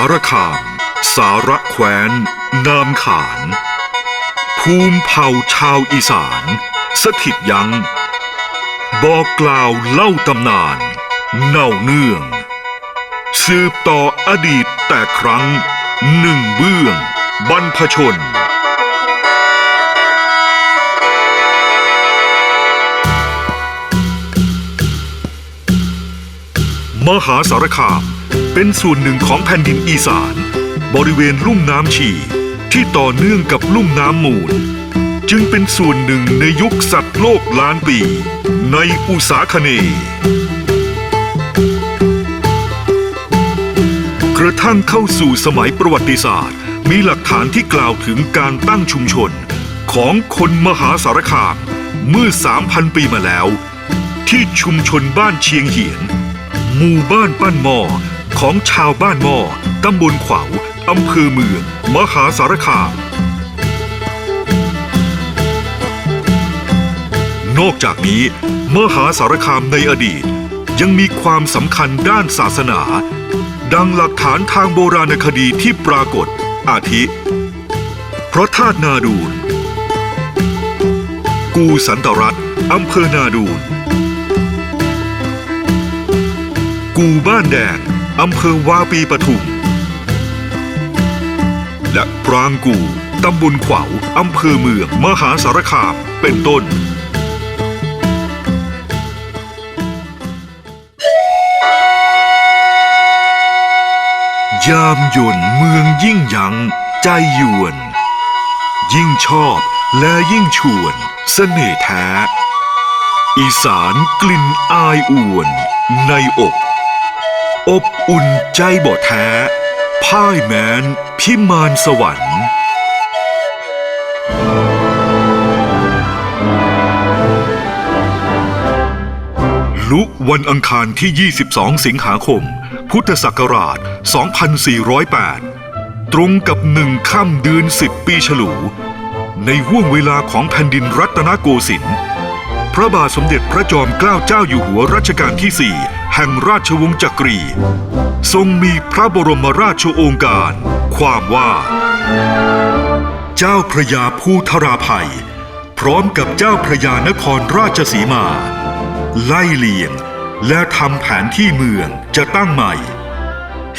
ารคาม สาระแคว้น นามขาน ภูมิเผ่าชาวอีสาน สถิตยังบอกกล่าวเล่าตำนาน เน่าเนื่อง สืบต่ออดีตแต่ครั้งหนึ่งเบื้อง บรรพชนมหาสารคาม เป็นส่วนหนึ่งของแผ่นดินอีสาน บริเวณลุ่มน้ำฉีที่ต่อเนื่องกับลุ่มน้ำมูล จึงเป็นส่วนหนึ่งในยุคสัตว์โลกล้านปี ในอุษาคเนย์กระทั่งเข้าสู่สมัยประวัติศาสตร์ มีหลักฐานที่กล่าวถึงการตั้งชุมชนของคนมหาสารคามเมื่อ 3,000 ปีมาแล้ว ที่ชุมชนบ้านเชียงเหียน หมู่บ้านป้านหม้อ ของชาวบ้านหม้อตำบลขวาวอำเภอเมือง มหาสารคาม นอกจากนี้ มหาสารคามในอดีต ยังมีความสำคัญด้านศาสนา ดังหลักฐานทางโบราณคดีที่ปรากฏ อาทิ พระธาตุนาดูน กูสันตรัตอำเภอนาดูน กูบ้านแดง อำเภอวาปีปทุม และปรางกูตำบลขวาวอำเภอเมืองมหาสารคามเป็นต้น ยามยนเมืองยิ่งยังใจยวน ยิ่งชอบและยิ่งชวนเสน่ห์แท้ อีสานกลิ่นอายอวน ในอก อบอุ่นใจบ่แท้ พ่ายแม้น พิมานสวรรค์ลุวันอังคารที่ 22 สิงหาคม พุทธศักราช 2408 ตรงกับหนึ่งค่ำเดือน 10 ปีฉลู ในห่วงเวลาของแผ่นดินรัตนโกสินทร์พระบาทสมเด็จพระจอมเกล้าเจ้าอยู่หัวรัชกาลที่ 4 แห่งราชวงศ์จักรี ทรงมีพระบรมราชโองการ ความว่า เจ้าพระยาภูทราภัย พร้อมกับเจ้าพระยานครราชสีมา ไล่เลียงและทำแผนที่เมืองจะตั้งใหม่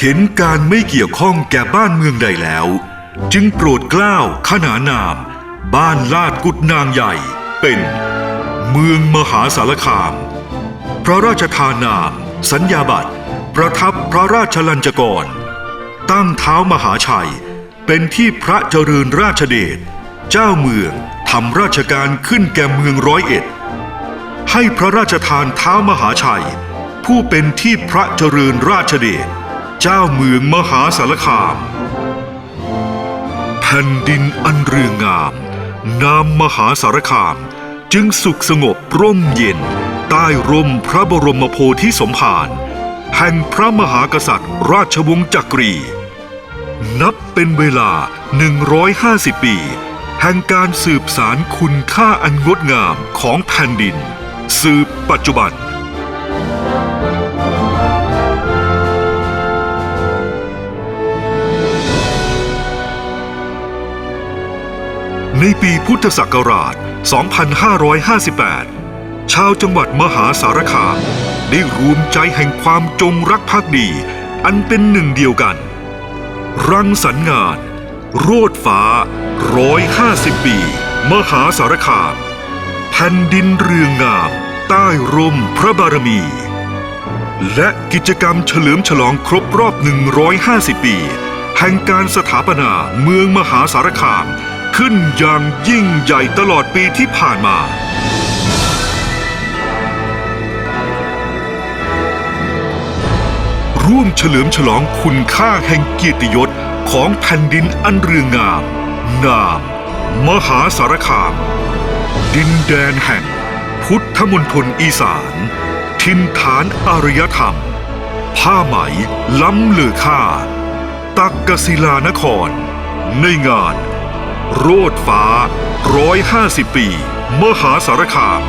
เห็นการไม่เกี่ยวข้องแก่บ้านเมืองใดแล้ว จึงโปรดกล้าวขนานนาม บ้านลาดกุดนางใหญ่เป็น เมืองมหาสารคาม พระราชทานนาม สัญญาบัตรประทับพระราชลัญจกร ตั้งเท้ามหาชัย เป็นที่พระเจริญราชเดชเจ้าเมืองทำราชการขึ้นแก่เมืองร้อยเอ็ด ให้พระราชทานเท้ามหาชัย ผู้เป็นที่พระเจริญราชเดชเจ้าเมืองมหาสารคาม แผ่นดินอันเรืองงาม นามมหาสารคามจึงสุขสงบร่มเย็น ใต้ร่มพระบรมโพธิสมภารแห่งพระมหากษัตริย์ ราชวงศ์จักรี นับเป็นเวลา 150 ปี แห่งการสืบสารคุณค่าอันงดงามของแผ่นดิน สืบปัจจุบันในปีพุทธศักราช 2558 ชาวจังหวัดมหาสารคามได้รวมใจแห่งความจงรักภักดี อันเป็นหนึ่งเดียวกัน รังสรรค์งาน โรดฟ้าร้อยห้าสิบปี มหาสารคามแผ่นดินเรืองงาม ใต้ร่มพระบารมี และกิจกรรมเฉลิมฉลองครบรอบ 150 ปี แห่งการสถาปนาเมืองมหาสารคาม ขึ้นอย่างยิ่งใหญ่ตลอดปีที่ผ่านมา ร่วมเฉลิมฉลองคุณค่าแห่งเกียรติยศของแผ่นดินอันเรืองงาม นาม มหาสารคาม ดินแดนแห่ง พุทธมณฑลอีสาน ทินฐานอารยธรรม ผ้าไหมล้ำเลือค่า ตักกศิลานคร ในงาน โรดฟ้าร้อยห้าสิบปี มหาสารคาม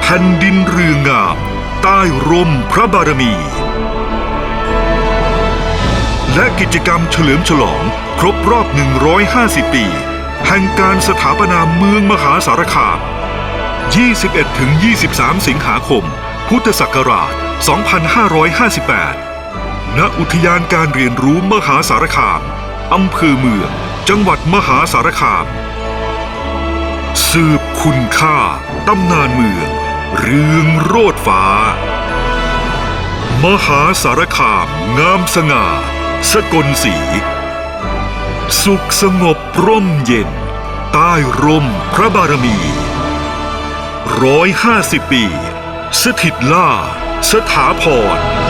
แผ่นดินเรืองงาม ใต้ร่มพระบารมี และกิจกรรมเฉลิมฉลองครบรอบ 150 ปี แห่งการสถาปนาเมืองมหาสารคาม 21ถึง23 สิงหาคม พุทธศักราช 2558 ณ อุทยานการเรียนรู้มหาสารคาม อำเภอเมือง จังหวัดมหาสารคาม สืบคุณค่าตำนานเมือง เรืองโรดฟ้า มหาสารคามงามสง่า สกลสี สุขสงบร่มเย็น ใต้ร่มพระบารมีร้อยห้าสิบปี สถิตล่า สถาพร